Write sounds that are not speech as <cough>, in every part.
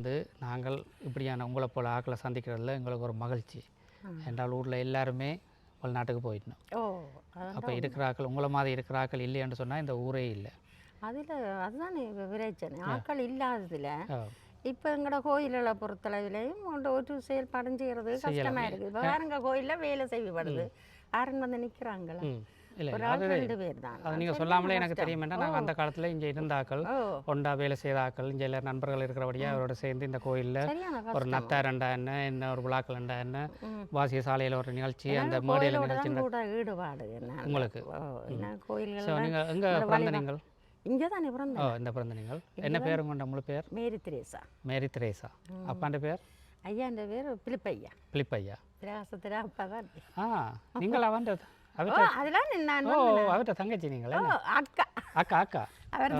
வந்து நாங்கள் இப்படியான உங்களை போல ஆக்களை சந்திக்கிறதுல எங்களுக்கு ஒரு மகிழ்ச்சி. என்றால் ஊரில் எல்லாருமே வெளிநாட்டுக்கு போயிடணும். ஓ அப்போ இருக்கிற ஆக்கள் உங்களை மாதிரி இருக்கிற ஆக்கள் இல்லைன்னு சொன்னால் இந்த ஊரே இல்லை. அதில் அதுதான் விரைச்சனை ஆட்கள் இல்லாததில். இப்போ எங்களோட கோயில்களை பொறுத்தளவிலையும் ஒரு செயல்பாடும் செய்கிறது கஷ்டமாக இருக்குது. இப்போ வேறுங்க கோயிலில் வேலை செய்யப்படுது. யாருன்னு வந்து நிற்கிறாங்களா இல்லை அது நீங்கள் சொல்லாமலே எனக்கு தெரியும் நாங்கள் அந்த காலத்தில் இங்கே இருந்த ஆக்கள் ஓ. ஒண்டா வேலை செய்த ஆக்கள் இங்கே எல்லா நண்பர்கள் இருக்கிறபடியாக அவரோட சேர்ந்து இந்த கோயிலில் ஒரு கஷ்டம். நத்தா ரெண்டா என்ன என்ன ஒரு விழாக்கள் ரெண்டா என்ன. வாசிய சாலையில் ஒரு நிகழ்ச்சி அந்த மேடையில் நிகழ்ச்சி ஈடுபாடு என்ன? உங்களுக்கு. என்ன ஸோ நீங்கள் எங்கே பிறந்த நீங்கள்? இங்கே தானே ஓ பிறந்தேன் இந்த பிறந்த நீங்கள். என்ன பேர் உங்களோட முழு பேர்? மேரி திரேசா. மேரி திரேசா. அப்பாண்ட பேர்? ஐயாண்ட பேர் பிலிப்பையா. பிலிப்பையா. பிரகாசத்தில் அப்பா தான். ஆ நீங்கள் அவர்கிட்ட அதெல்லாம் ஓ அவர்கிட்ட தங்கச்சி நீங்கள்? அக்கா. அக்கா அக்கா. அவர்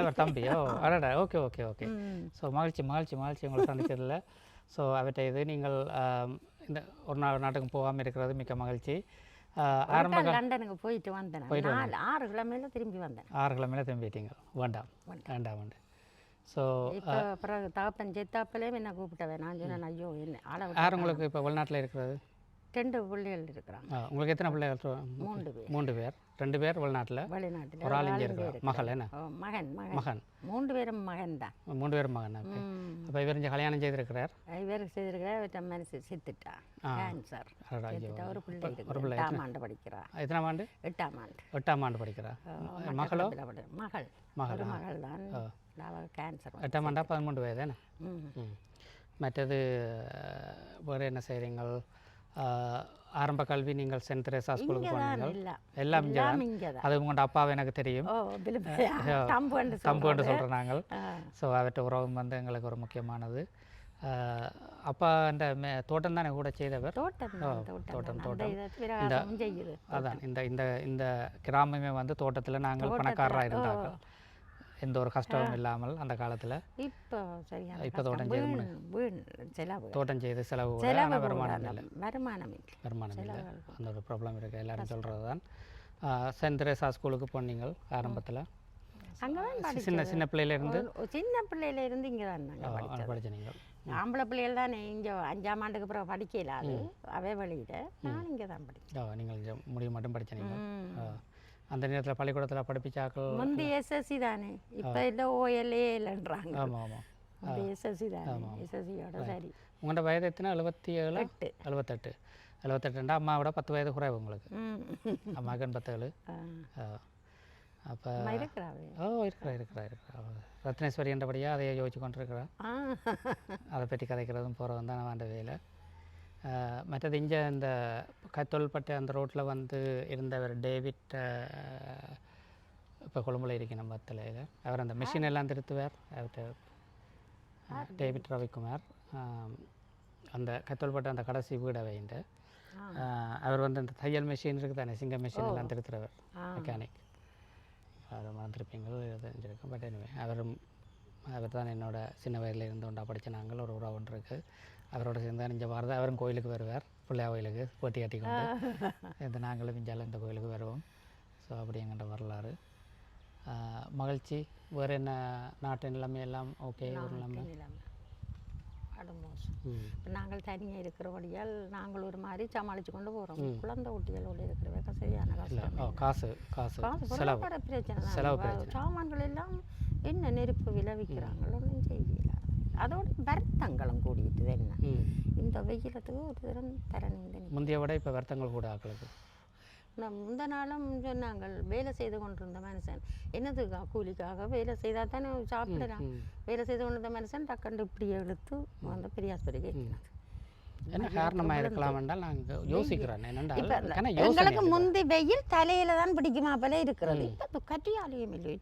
அவர் தம்பி. ஓ அடடா. Okay okay okay. ஸோ மகிழ்ச்சி மகிழ்ச்சி மகிழ்ச்சி. உங்களை சந்திச்சதில். ஸோ அவற்றை இது நீங்கள் இந்த ஒரு நாள் நாட்டுக்கு போகாமல் இருக்கிறது மிக்க மகிழ்ச்சி. ஆரம்ப லண்டனுக்கு போயிட்டு வந்தேன். நாலு ஆறு கிழமையில திரும்பி வந்தேன். ஆறு கிழமையில திரும்பிட்டீங்க வேண்டாம். வேண்டாம். வேண்டாம் ஸோ பிறகு தகப்பன் செத்தாப்பிலே என்ன கூப்பிட்டவன் நான் சொன்னேன் ஐயோ என்ன ஆளை யார் உங்களுக்கு இப்போ வெளிநாட்டில் இருக்கிறது? ரெண்டு பிள்ளைகள் இருக்கிறாங்க. உங்களுக்கு எத்தனை பிள்ளைகள் மூன்று பேர். மூன்று பேர். ரெண்டு பேர் வெளிநாட்டில். வெளிநாட்டில் ஒரு ஆள் இங்கே இருக்கிறார். மகள் என்ன? மகன் மகன். மகன். மூன்று பேரும் மகன் தான். மூன்று பேர் மகன். அப்போ இவர் இங்கே கல்யாணம் செய்திருக்கிறார். இவருக்கு செய்திருக்கிற இவற்ற மனசு செத்துட்டா. கேன்சர் ஒரு பிள்ளை ஒரு பிள்ளை எட்டாம் ஆண்டு படிக்கிறா. எத்தனாம் ஆண்டு? எட்டாம் ஆண்டு. எட்டாம் ஆண்டு படிக்கிறா. மகளோ? மகள். மகள், மகள் தான். கேன்சர் எட்டாம் ஆண்டா பதிமூன்று வயது. மற்றது வேறு என்ன செய்கிறீங்கள் ஆரம்ப கல்வி நீங்கள் சென்ட் தெரேசா ஸ்கூலுக்கு இல்லை. எல்லாம் இங்கே தான் அது உங்களோட அப்பாவை எனக்கு தெரியும். ஓ பிலிப்பையா <laughs> தம்பு என்று தம்பு என்று சொல்றது. சொல்கிறோம் நாங்கள். ஸோ அவற்றை உறவும் வந்து எங்களுக்கு ஒரு முக்கியமானது. அப்பா அந்த மே தோட்டம் தானே கூட செய்தவர்? தோட்டம் தோட்டம் செய்யுது அதான் இந்த இந்த இந்த கிராமமே வந்து தோட்டத்தில் நாங்கள் பணக்காரராக இருந்தாங்க எந்த ஒரு கஷ்டமும் இல்லாமல் அந்த காலத்தில். இப்போ சரியான இப்போ. தோட்டம் செய்து வீண் செலவு தோட்டம் செய்து செலவு ஆனால் வருமானம் இல்ல. வருமானம் இல்லை. வருமானம் இல்லை. அந்த ஒரு ப்ராப்ளம் இருக்குது எல்லாரும் சொல்கிறது தான் சென்ட் தெரேசா ஸ்கூலுக்கு போனீங்கள் ஆரம்பத்தில்? அங்கே சின்ன சின்ன பிள்ளையிலேருந்து? சின்ன பிள்ளையில இருந்து இங்கே தான் நாங்கள் நீங்கள் ஆம்பளை பிள்ளைகள் தான் இங்கே அஞ்சாம் ஆண்டுக்கு அப்புறம் படிக்கல அது. அவை வழியிட நான் இங்கே தான் படித்தேன் நீங்கள் முடிவு மட்டும். ஓ. அந்த நேரத்தில் பள்ளிக்கூடத்தில் படிப்பிச்சாக்கள். முந்தி எஸ்எஸ்சி தானே. இப்போ இல்லை ஓஎல்ஏ இல்லைன்றாங்க. ஆமாம் ஆமாம் முந்தி எஸ்எஸ்சி தானே. எஸ்எஸ்சியோட சரி. உங்களோட வயது எத்தனை? எழுபத்தி ஏழு எட்டு எழுபத்தெட்டு எழுபத்தெட்டுண்டா அம்மாவோட பத்து வயது குறைவு உங்களுக்கு. அம்மாவுக்கு எண்பத்தேழு ஆ. அப்போ ஓ இருக்கிறா இருக்கிறா இருக்கிறா. ரத்னேஸ்வரி என்றபடியாக அதையே யோசிச்சு கொண்டிருக்கிறா. அதை பற்றி கதைக்கிறதும் போகிறதும் தான் வேண்ட வேலை மற்றது இங்கே இந்த கத்தோல்பட்டு அந்த ரோட்டில் வந்து இருந்தவர் டேவிட் இப்போ கொழும்புல இருக்கணும் பத்தில் அவர் அந்த மிஷின் எல்லாம் திருத்துவார். அவர்கிட்ட டேவிட். ரவிக்குமார். அந்த கத்தோல்பட்டு அந்த கடைசி வீடை வைந்த அவர் வந்து அந்த தையல் மிஷின் இருக்குது தானே சிங்க மிஷின் எல்லாம் திருத்துறவர். மெக்கானிக் அதை மறந்துருப்பீங்க தெரிஞ்சிருக்கும். பட் எனிவே அவரும் அவர் தான் என்னோட சின்ன வயதில் இருந்து ஒன்றா படித்த நாங்கள் ஒரு உறவு ஒன்று இருக்குது அவரோட சேர்ந்து இங்கே வரது அவரும் கோயிலுக்கு வருவார் பிள்ளையா கோயிலுக்கு போட்டி கட்டி கொண்டு இந்த நாங்களும் இஞ்சால இந்த கோயிலுக்கு வருவோம். ஸோ அப்படி எங்கிட்ட வரலாறு. மகிழ்ச்சி. வேறு என்ன நாட்டு நிலைமை எல்லாம் ஓகே ஒரு நிலைமை? நிலைமை. அது மோசம். ம். இப்போ நாங்கள் தனியாக இருக்கிறபடியால் நாங்கள் ஒரு மாதிரி சமாளித்து கொண்டு போகிறோம் குழந்தை குட்டிகளோடு இருக்கிறவங்க சரியான இல்லை கஷ்டம் ஓ காசு காசு. காசு பிரச்சனை. சாமான்கள் எல்லாம் என்ன நெருப்பு விளைவிக்கிறாங்க ஒன்றும் செய்யல. அதோட வருத்தங்களும் கூடிட்டு என்ன. இந்த வெயிலத்துக்கு ஒரு தரம் தரணும் முந்தைய விட இப்போ வருத்தங்கள் கூட ஆக்களுக்கு நான் முந்த நாளும் சொன்னாங்க வேலை செய்து கொண்டிருந்த மனுஷன். என்னதுக்கா கூலிக்காக வேலை செய்தால் தானே சாப்பிடலாம். வேலை செய்து கொண்டிருந்த மனுஷன் டக்கண்டு இப்படி எடுத்து அந்த பெரியாஸ்பத்திரிக்கு ஏற்றினது என்ன காரணமாக இருக்கலாம் என்றால் நாங்கள் யோசிக்கிறோம் என்னென்றால் எங்களுக்கு முந்தி வெயில் தலையில தான் பிடிக்குமா போல இருக்கிறது. இப்போ கட்டியாலயம் இல்லை.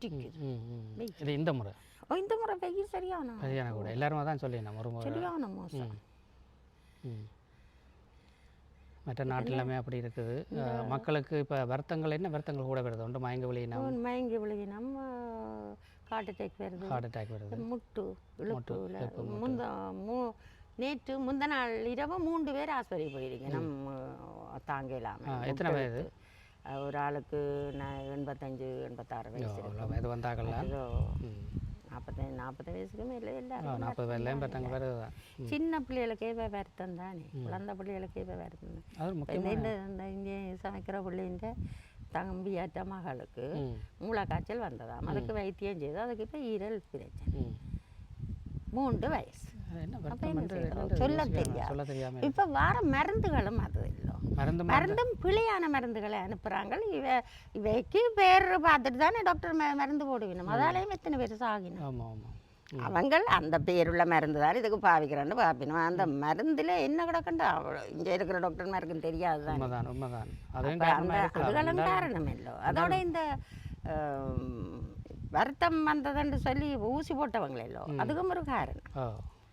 இது இந்த முறை. ஓ, இந்த முறை வெயில் சரியான சரியான கூட எல்லாருமே தான் சொல்லிடணும் ஒரு முறை. சரியான மோசம். மற்ற நாட்டிலுமே அப்படி இருக்குது. மக்களுக்கு இப்போ வருத்தங்கள் என்ன? வருத்தங்கள் கூட வருது ஒன்று மயங்க விழியினம் ஒரு மயங்கி விழுகினம் காட்டு அட்டாக் வருது. ஹார்ட் அட்டாக் வருது. முட்டு இழுப்புல முந்த மூ நேற்று முந்த நாள் இரவு மூன்று பேர் ஆஸ்பத்திரி போயிருக்கேன். நம்ம தாங்க இல்லாமல் எத்தனை வயது? ஒரு ஆளுக்கு நான் எண்பத்தஞ்சு எண்பத்தாறு வயசு வந்தாங்கல்ல ஏதோ ம். நாற்பது நாற்பது வயசுக்கு மேலே எல்லாரும் நாற்பது பத்தாங்க பேர் சின்ன பிள்ளைகளுக்கே இப்போ வருத்தம் தானே. குழந்தை பிள்ளைகளுக்கே இப்போ வருத்தம் தான். இந்த இங்கே சமைக்கிற பிள்ளைன்ற தம்பியாட்ட மகளுக்கு மூளைக்காய்ச்சல் வந்ததாம். அதுக்கு வைத்தியம் செய்து அதுக்கு இப்போ ஈரல் பிரச்சனை. மூன்று வயசு. சொல்ல தெரியாது. சொல்ல தெரியாமல் இப்போ வர மருந்துகளும் அது இல்லை. மருந்து மருந்து. மருந்தும் பிழையான மருந்துகளை அனுப்புகிறாங்க இவ இவைக்கு பேர் பார்த்துட்டு தானே டாக்டர் மருந்து போடுவினோம். அதாலேயும் எத்தனை பேர் சாகினோம். ஆமாம் ஆமாம் அவங்கள் அந்த பேருள்ள மருந்து தான் இதுக்கு பாவிக்கிறான்னு பார்ப்பினோம் அந்த மருந்தில் என்ன கிடக்குண்டா இங்கே இருக்கிற டாக்டர்மாருக்கும் தெரியாது தான் உண்மைதான். அதுகளும் காரணம் இல்லை அதோட இந்த வருத்தம் வந்ததுன்னு சொல்லி ஊசி போட்டவங்களோ அதுக்கும் ஒரு காரணம்.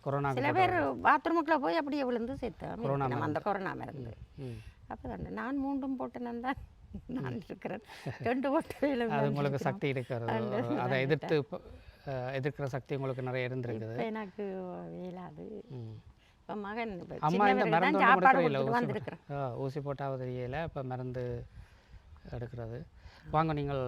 கொரோனா சில பேர் பாத்ரூமுக்குள்ள போய் அப்படியே விழுந்து செத்தோம். கொரோனா அந்த கொரோனா மருந்து. அப்போ தானே நான் மூண்டும் போட்டேன் தான் நான் இருக்கிறேன். ரெண்டு போட்டு அது உங்களுக்கு சக்தி இருக்கிறது அதை எதிர்த்து எதிர்க்கிற சக்தி உங்களுக்கு நிறைய இருந்திருக்குது. எனக்கு வேலாது. இப்போ மகன் அம்மா இந்த மருந்து சாப்பாடு ஊசி போட்டாவது தெரியல இப்போ மருந்து எடுக்கிறது. வாங்க நீங்கள்